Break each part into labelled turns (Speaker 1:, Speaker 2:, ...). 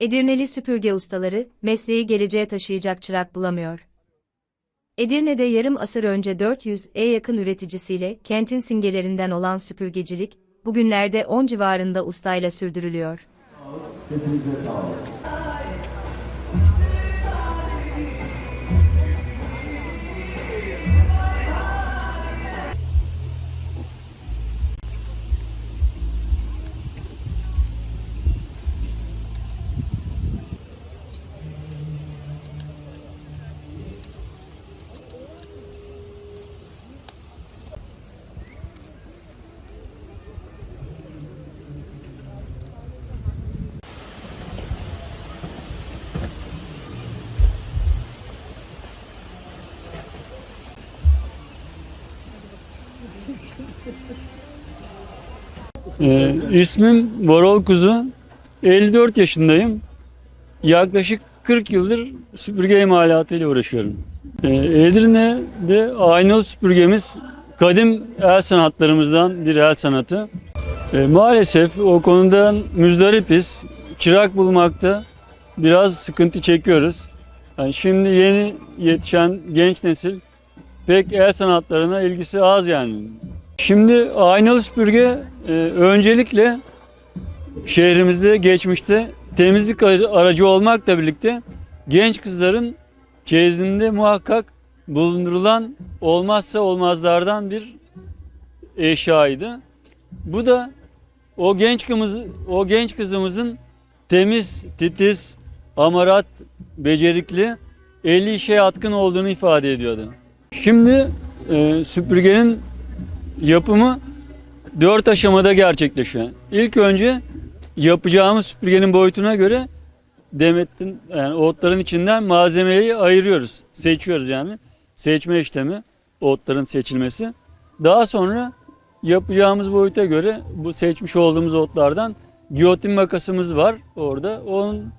Speaker 1: Edirneli süpürge ustaları, mesleği geleceğe taşıyacak çırak bulamıyor. Edirne'de yarım asır önce 400'e yakın üreticisiyle kentin simgelerinden olan süpürgecilik, bugünlerde 10 civarında ustayla sürdürülüyor.
Speaker 2: Ee, ismim Varol Kuzu. 54 yaşındayım. Yaklaşık 40 yıldır süpürge imalatı ile uğraşıyorum. Ee, Edirne'de aynalı süpürgemiz kadim el sanatlarımızdan bir el sanatı. Ee, maalesef o konudan müzdaripiz. Çırak bulmakta biraz sıkıntı çekiyoruz. Yani şimdi yeni yetişen genç nesil pek el sanatlarına ilgisi az yani. Şimdi aynalı süpürge e, öncelikle şehrimizde geçmişte temizlik aracı- olmakla birlikte genç kızların çeyizinde muhakkak bulundurulan olmazsa olmazlardan bir eşyaydı. Bu da o genç kızımız, o genç kızımızın temiz, titiz, amarat, becerikli, eli işe yatkın olduğunu ifade ediyordu. Şimdi e, süpürgenin yapımı dört aşamada gerçekleşiyor. İlk önce yapacağımız süpürgenin boyutuna göre demetin yani otların içinden malzemeyi ayırıyoruz. Seçiyoruz yani. Seçme işlemi otların seçilmesi. Daha sonra yapacağımız boyuta göre bu seçmiş olduğumuz otlardan giyotin makasımız var orada. Onun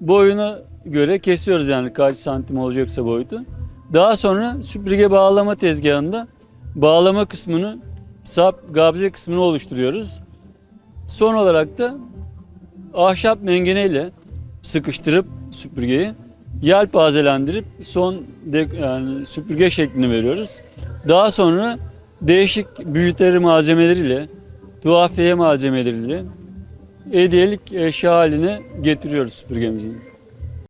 Speaker 2: boyuna göre kesiyoruz yani kaç santim olacaksa boyutu. Daha sonra süpürge bağlama tezgahında bağlama kısmını, sap, gabze kısmını oluşturuyoruz. Son olarak da ahşap mengeneyle sıkıştırıp süpürgeyi yelpazelendirip son de, yani süpürge şeklini veriyoruz. Daha sonra değişik bijuteri malzemeleriyle, tuhafiye malzemeleriyle hediyelik eşya haline getiriyoruz süpürgemizin.